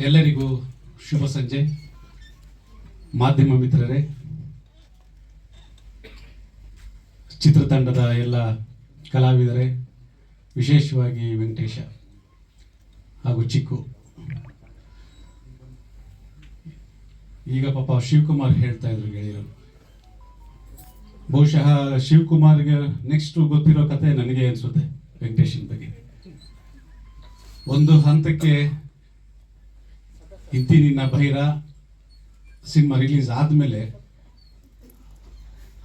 ಎಲ್ಲರಿಗೂ ಶುಭ ಸಂಜೆ. ಮಾಧ್ಯಮ ಮಿತ್ರರೇ, ಚಿತ್ರತಂಡದ ಎಲ್ಲ ಕಲಾವಿದರೇ, ವಿಶೇಷವಾಗಿ ವೆಂಕಟೇಶ ಹಾಗೂ ಚಿಕ್ಕು. ಈಗ ಪಾಪ ಶಿವಕುಮಾರ್ ಹೇಳ್ತಾ ಇದ್ರು ಗೆಳೆಯರು. ಬಹುಶಃ ಶಿವಕುಮಾರ್ಗೆ ನೆಕ್ಸ್ಟ್ ಗೊತ್ತಿರೋ ಕತೆ ನನಗೆ ಅನಿಸುತ್ತೆ ವೆಂಕಟೇಶನ್ ಬಗ್ಗೆ. ಒಂದು ಹಂತಕ್ಕೆ ನಿನ್ನ ಭೈರ ಸಿನಿಮಾ ರಿಲೀಸ್ ಆದಮೇಲೆ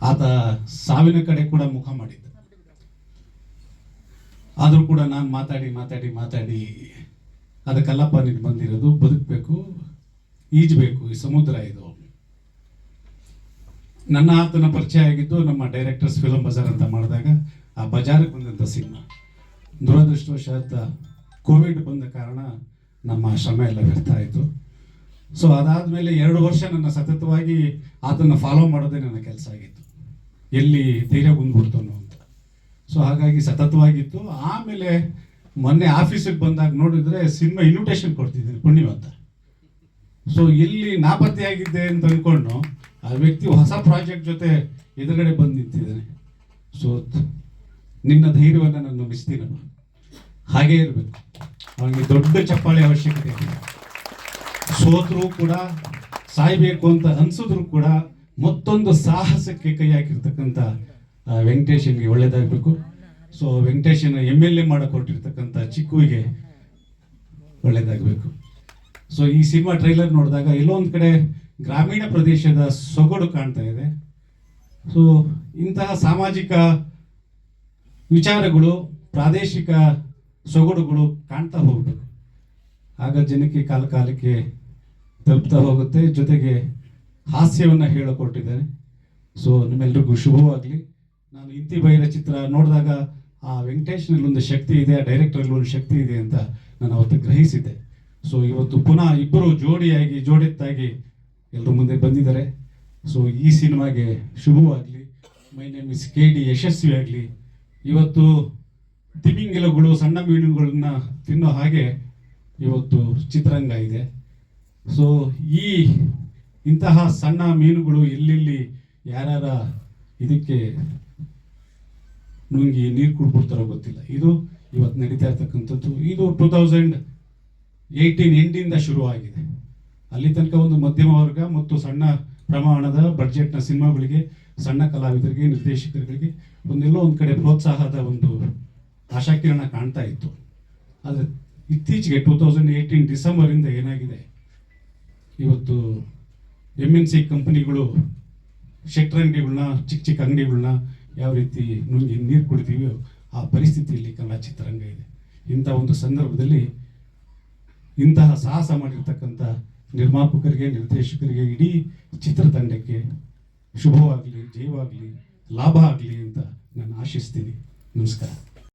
ಆತ ಸಾವಿನ ಕಡೆ ಕೂಡ ಮುಖ ಮಾಡಿದ್ದ. ಆದರೂ ಕೂಡ ನಾನು ಮಾತಾಡಿ ಮಾತಾಡಿ ಮಾತಾಡಿ ಅದಕ್ಕಲ್ಲಪ್ಪ ನೀನು ಬಂದಿರೋದು, ಬದುಕಬೇಕು, ಈಜಬೇಕು, ಈ ಸಮುದ್ರ ಇದು. ನನ್ನ ಆತನ ಪರಿಚಯ ಆಗಿದ್ದು ನಮ್ಮ ಡೈರೆಕ್ಟರ್ಸ್ ಫಿಲಂ ಬಜಾರ್ ಅಂತ ಮಾಡಿದಾಗ ಆ ಬಜಾರ್ಗೆ ಬಂದಂಥ ಸಿನಿಮಾ. ದುರದೃಷ್ಟವಶಾತ್ ಕೋವಿಡ್ ಬಂದ ಕಾರಣ ನಮ್ಮ ಶ್ರಮ ಎಲ್ಲ ವ್ಯರ್ಥ ಆಯಿತು. ಸೊ ಅದಾದಮೇಲೆ ಎರಡು ವರ್ಷ ನನ್ನ ಸತತವಾಗಿ ಅದನ್ನು ಫಾಲೋ ಮಾಡೋದೇ ನನ್ನ ಕೆಲಸ ಆಗಿತ್ತು. ಎಲ್ಲಿ ಧೈರ್ಯ ಬಂದ್ಬಿಡ್ತಾನೋ ಅಂತ. ಸೊ ಹಾಗಾಗಿ ಸತತವಾಗಿತ್ತು. ಆಮೇಲೆ ಮೊನ್ನೆ ಆಫೀಸಿಗೆ ಬಂದಾಗ ನೋಡಿದರೆ ಸಿನಿಮಾ ಇನ್ವಿಟೇಷನ್ ಕೊಡ್ತಿದ್ದೀನಿ ಪುಣ್ಯವಂತ ಸೊ ಎಲ್ಲಿ ನಾಪತ್ತೆಯಾಗಿದ್ದೆ ಅಂತ ಅಂದ್ಕೊಂಡು ಆ ವ್ಯಕ್ತಿ ಹೊಸ ಪ್ರಾಜೆಕ್ಟ್ ಜೊತೆ ಎದುರುಗಡೆ ಬಂದು ನಿಂತಿದ್ದಾನೆ. ಸೊ ನಿನ್ನ ಧೈರ್ಯವನ್ನು ನಾನು ಮಿಸ್ತೀನಪ್ಪ ಹಾಗೇ ಇರಬೇಕು. ಅವನಿಗೆ ದೊಡ್ಡ ಚಪ್ಪಾಳೆ ಅವಶ್ಯಕತೆ ಇದೆ ಸೋತರೂ ಕೂಡ, ಸಾಯ್ಬೇಕು ಅಂತ ಅನ್ಸಿದ್ರು ಕೂಡ ಮತ್ತೊಂದು ಸಾಹಸಕ್ಕೆ ಕೈ ಹಾಕಿರ್ತಕ್ಕಂಥ ವೆಂಕಟೇಶನ್ಗೆ ಒಳ್ಳೇದಾಗಬೇಕು. So Venkatesan M L A ಮಾಡಿಕೊಟ್ಟಿರ್ತಕ್ಕಂಥ ಚಿಕ್ಕುವಿಗೆ ಒಳ್ಳೇದಾಗಬೇಕು. ಸೊ ಈ ಸಿನಿಮಾ ಟ್ರೈಲರ್ ನೋಡಿದಾಗ ಎಲ್ಲೋ ಒಂದು ಕಡೆ ಗ್ರಾಮೀಣ ಪ್ರದೇಶದ ಸೊಗಡು ಕಾಣ್ತಾ ಇದೆ. ಸೊ ಇಂತಹ ಸಾಮಾಜಿಕ ವಿಚಾರಗಳು, ಪ್ರಾದೇಶಿಕ ಸೊಗಡುಗಳು ಕಾಣ್ತಾ ಹೋಗ್ಬೇಕು. ಆಗ ಜನಕ್ಕೆ ಕಾಲ ಕಾಲಕ್ಕೆ ತಲುಪ್ತಾ ಹೋಗುತ್ತೆ. ಜೊತೆಗೆ ಹಾಸ್ಯವನ್ನು ಹೇಳಿಕೊಟ್ಟಿದ್ದಾರೆ. ಸೊ ನಿಮ್ಮೆಲ್ರಿಗೂ ಶುಭವಾಗಲಿ. ನಾನು ಇಂತಿ ಬೈರ ಚಿತ್ರ ನೋಡಿದಾಗ ಆ ವೆಂಕಟೇಶ್ನಲ್ಲಿ ಒಂದು ಶಕ್ತಿ ಇದೆ, ಆ ಡೈರೆಕ್ಟರ್ನಲ್ಲಿ ಒಂದು ಶಕ್ತಿ ಇದೆ ಅಂತ ನಾನು ಅವತ್ತು ಗ್ರಹಿಸಿದ್ದೆ. ಸೊ ಇವತ್ತು ಪುನಃ ಇಬ್ಬರು ಜೋಡಿಯಾಗಿ, ಜೋಡೆತ್ತಾಗಿ ಎಲ್ಲರ ಮುಂದೆ ಬಂದಿದ್ದಾರೆ. ಸೊ ಈ ಸಿನಿಮಾಗೆ ಶುಭವಾಗಲಿ. My name is K D ಯಶಸ್ವಿಯಾಗಲಿ. ಇವತ್ತು ತಿಮಿಂಗಿಲಗಳು ಸಣ್ಣ ಮೀನುಗಳನ್ನ ತಿನ್ನೋ ಹಾಗೆ ಇವತ್ತು ಚಿತ್ರರಂಗ ಇದೆ. ಸೊ ಈ ಇಂತಹ ಸಣ್ಣ ಮೀನುಗಳು ಎಲ್ಲೆಲ್ಲಿ ಯಾರ್ಯಾರ ಇದಕ್ಕೆ ನುಂಗಿ ನೀರು ಕುಡ್ಬಿಡ್ತಾರೋ ಗೊತ್ತಿಲ್ಲ. ಇದು ಇವತ್ತು ನಡೀತಾ ಇರ್ತಕ್ಕಂಥದ್ದು. ಇದು ಟೂ ತೌಸಂಡ್ ಏಯ್ಟೀನ್ ಎಂಡಿಂದ ಶುರುವಾಗಿದೆ. ಅಲ್ಲಿ ತನಕ ಒಂದು ಮಧ್ಯಮ ವರ್ಗ ಮತ್ತು ಸಣ್ಣ ಪ್ರಮಾಣದ ಬಡ್ಜೆಟ್ನ ಸಿನಿಮಾಗಳಿಗೆ, ಸಣ್ಣ ಕಲಾವಿದರಿಗೆ, ನಿರ್ದೇಶಕರಿಗೆ ಒಂದೆಲ್ಲೋ ಒಂದು ಕಡೆ ಪ್ರೋತ್ಸಾಹದ ಒಂದು ಆಶಾಕಿರಣ ಕಾಣ್ತಾ ಇತ್ತು. ಆದರೆ ಇತ್ತೀಚೆಗೆ ಟೂ ತೌಸಂಡ್ ಏಯ್ಟೀನ್ ಡಿಸೆಂಬರಿಂದ ಏನಾಗಿದೆ? ಇವತ್ತು ಎಂ ಎನ್ ಸಿ ಕಂಪನಿಗಳು ಶೆಟ್ರ್ ಅಂಗಡಿಗಳನ್ನ ಚಿಕ್ಕ ಚಿಕ್ಕ ಅಂಗಡಿಗಳನ್ನ ಯಾವ ರೀತಿ ನುಂಗಿ ನೀರು ಕುಡಿತೀವಿ ಆ ಪರಿಸ್ಥಿತಿಯಲ್ಲಿ ಕನ್ನಡ ಚಿತ್ರರಂಗ ಇದೆ. ಇಂಥ ಒಂದು ಸಂದರ್ಭದಲ್ಲಿ ಇಂತಹ ಸಾಹಸ ಮಾಡಿರ್ತಕ್ಕಂಥ ನಿರ್ಮಾಪಕರಿಗೆ, ನಿರ್ದೇಶಕರಿಗೆ ಇಡೀ ಚಿತ್ರತಂಡಕ್ಕೆ ಶುಭವಾಗಲಿ, ಜಯವಾಗಲಿ, ಲಾಭ ಆಗಲಿ ಅಂತ ನಾನು ಆಶಿಸ್ತೀನಿ. ನಮಸ್ಕಾರ.